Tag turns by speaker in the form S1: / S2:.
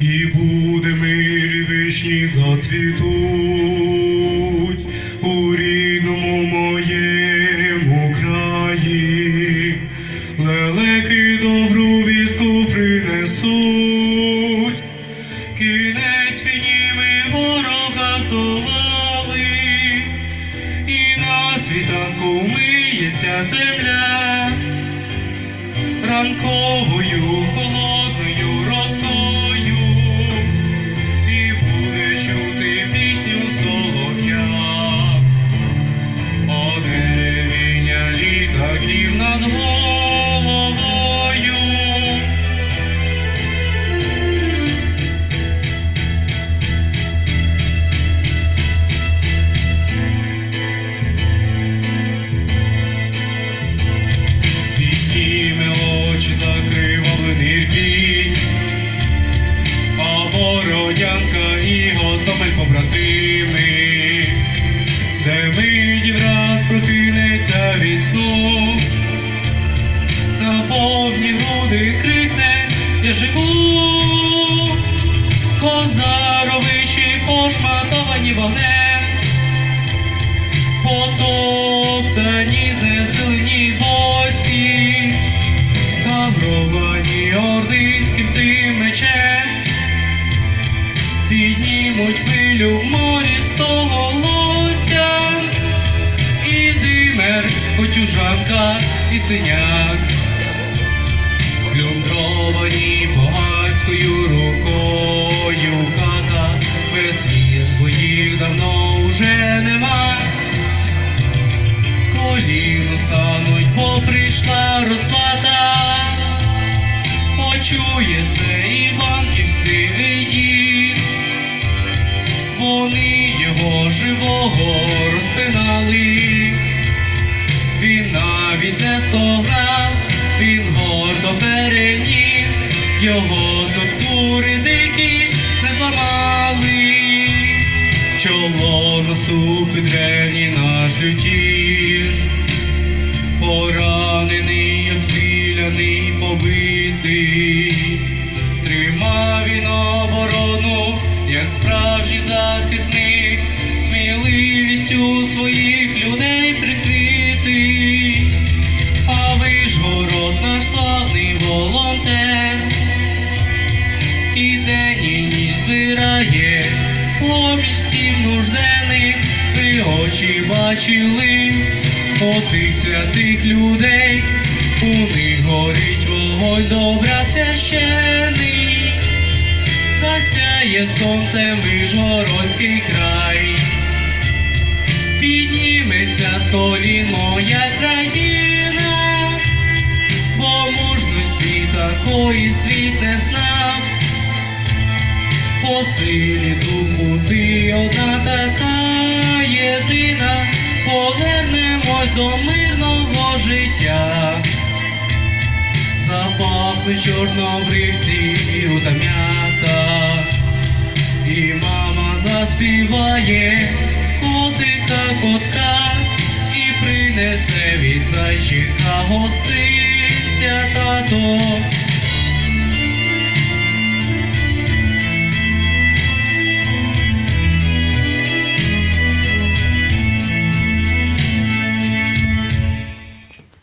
S1: і буде мир, вишні зацвітуть у рідному моєму краї, лелеки добру вістку принесуть, кінець війні ми ворога здолали, і на світанку миється земля. Ранковою бородянка і гостомель побратими, де миді враз прокинеться від сну, на повні груди крикне Я живу, козаровичі пошматовані вогнем піднімуть хвилю в морі того лося, і димер, котюжанка і синяк, сплюндровані поганською рукою хата, без сліз боїв давно уже нема. З колін стануть, бо прийшла розплата. Почує це живого розпинали. Він навіть не стогнав, він гордо переніс, його тортури дикі не зламали. Чоло насупи древній наш лютіж, поранений, обстріляний, побитий, тримав він оборону, як справжній захисник, сміливістю своїх людей прикритий, а ви Вишгород наш славний волонтер. І день і ніч збирає поміч всім нужденним, ви очі бачили отих святих людей, у них горить вогонь добра священий, засяє сонцем Вишгородський край, підніметься з моя країна, бо мужності такої світ не знав по силі духу ти одна така єдина, повернемось до мирного життя. Запахли чорнобривці і рутам'ята, і мама заспіває котка і принесе від зайчика тато.